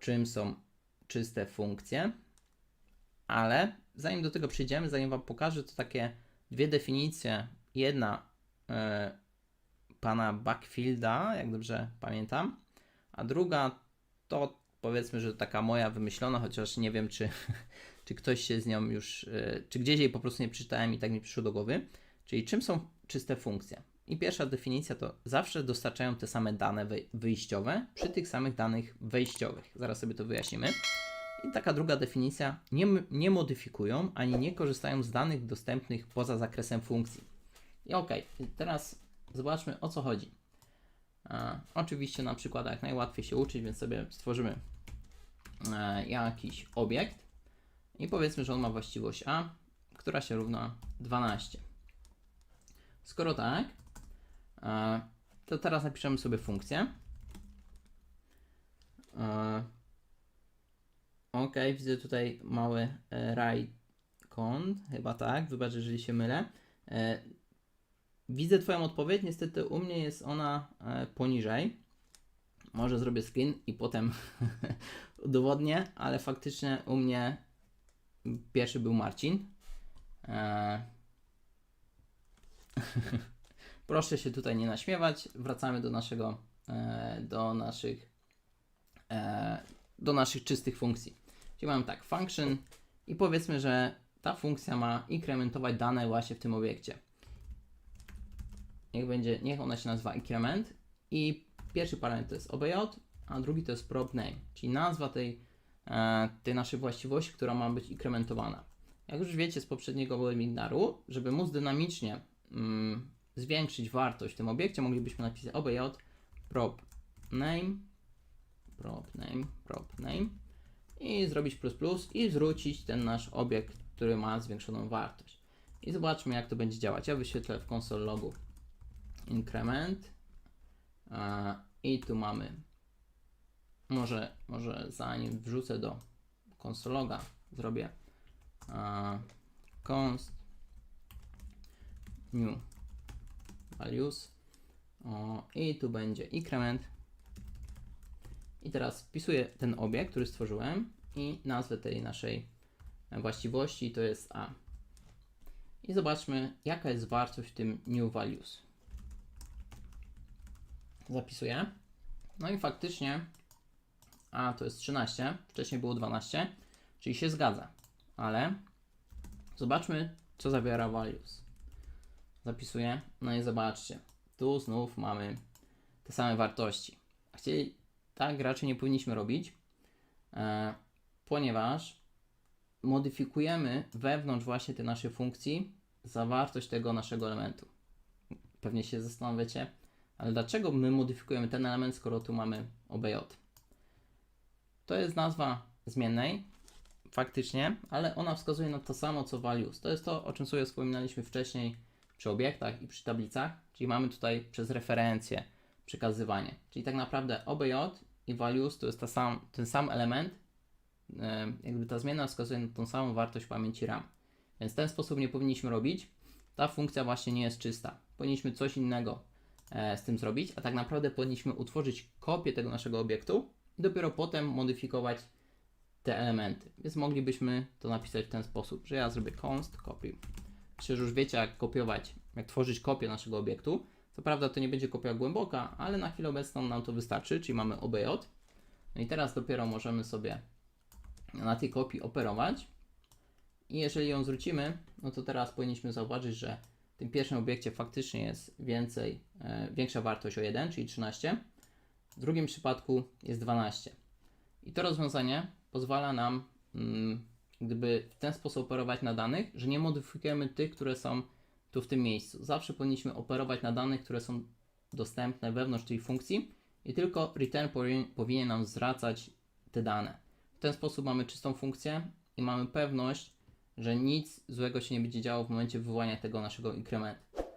czym są czyste funkcje, ale zanim do tego przejdziemy, zanim Wam pokażę, to takie dwie definicje. Jedna e, pana Backfielda, jak dobrze pamiętam, a druga to powiedzmy, że taka moja wymyślona, chociaż nie wiem, czy, czy ktoś się z nią już, e, czy gdzieś jej po prostu nie przeczytałem i tak mi przyszło do głowy. Czyli czym są czyste funkcje? I pierwsza definicja to zawsze dostarczają te same dane wy- wyjściowe przy tych samych danych wejściowych. Zaraz sobie to wyjaśnimy. I taka druga definicja, nie, nie modyfikują ani nie korzystają z danych dostępnych poza zakresem funkcji. I okej, teraz zobaczmy o co chodzi. Oczywiście na przykładach najłatwiej się uczyć, więc sobie stworzymy e, jakiś obiekt i powiedzmy, że on ma właściwość A, która się równa 12. Skoro tak, to teraz napiszemy sobie funkcję. E, ok, widzę tutaj mały e, right kąt, chyba tak, wybacz, jeżeli się mylę. E, widzę Twoją odpowiedź, niestety u mnie jest ona poniżej. Może zrobię screen i potem udowodnię, ale faktycznie u mnie pierwszy był Marcin. Proszę się tutaj nie naśmiewać. Wracamy do naszego, e, do naszych, e, do naszych czystych funkcji. Czyli mamy tak, function i powiedzmy, że ta funkcja ma inkrementować dane właśnie w tym obiekcie. Niech będzie, niech ona się nazywa increment i pierwszy parametr to jest obj, a drugi to jest prop name, czyli nazwa tej, e, tej naszej właściwości, która ma być inkrementowana. Jak już wiecie z poprzedniego webinaru, żeby móc dynamicznie mm, zwiększyć wartość w tym obiekcie, moglibyśmy napisać obj prop name, prop name, prop name i zrobić plus plus i zwrócić ten nasz obiekt, który ma zwiększoną wartość. I zobaczmy jak to będzie działać. Ja wyświetlę w console logu increment i tu mamy może, może zanim wrzucę do console loga zrobię const new values o, i tu będzie increment. I teraz wpisuję ten obiekt, który stworzyłem i nazwę tej naszej właściwości to jest a. I zobaczmy jaka jest wartość w tym new values. Zapisuję. No i faktycznie a to jest 13 wcześniej było 12 czyli się zgadza. Ale zobaczmy co zawiera values zapisuję. No i zobaczcie, tu znów mamy te same wartości. Chcieli, tak raczej nie powinniśmy robić, e, ponieważ modyfikujemy wewnątrz właśnie tej naszej funkcji zawartość tego naszego elementu. Pewnie się zastanawiacie, ale dlaczego my modyfikujemy ten element, skoro tu mamy obj? To jest nazwa zmiennej, faktycznie, ale ona wskazuje na to samo co values. To jest to, o czym sobie wspominaliśmy wcześniej przy obiektach i przy tablicach, czyli mamy tutaj przez referencję przekazywanie. Czyli tak naprawdę obj i values to jest ta sam, ten sam element, jakby ta zmiana wskazuje na tą samą wartość pamięci RAM. Więc w ten sposób nie powinniśmy robić. Ta funkcja właśnie nie jest czysta. Powinniśmy coś innego e, z tym zrobić, a tak naprawdę powinniśmy utworzyć kopię tego naszego obiektu i dopiero potem modyfikować te elementy. Więc moglibyśmy to napisać w ten sposób, że ja zrobię const copy Że już wiecie, jak kopiować, jak tworzyć kopię naszego obiektu. Co prawda to nie będzie kopia głęboka, ale na chwilę obecną nam to wystarczy, czyli mamy obj. No i teraz dopiero możemy sobie na tej kopii operować. I jeżeli ją zwrócimy, no to teraz powinniśmy zauważyć, że w tym pierwszym obiekcie faktycznie jest więcej, e, większa wartość o 1, czyli 13. W drugim przypadku jest 12. I to rozwiązanie pozwala nam mm, gdyby w ten sposób operować na danych, że nie modyfikujemy tych, które są tu w tym miejscu. Zawsze powinniśmy operować na danych, które są dostępne wewnątrz tej funkcji i tylko return powinien, nam zwracać te dane. W ten sposób mamy czystą funkcję i mamy pewność, że nic złego się nie będzie działo w momencie wywołania tego naszego inkrementu.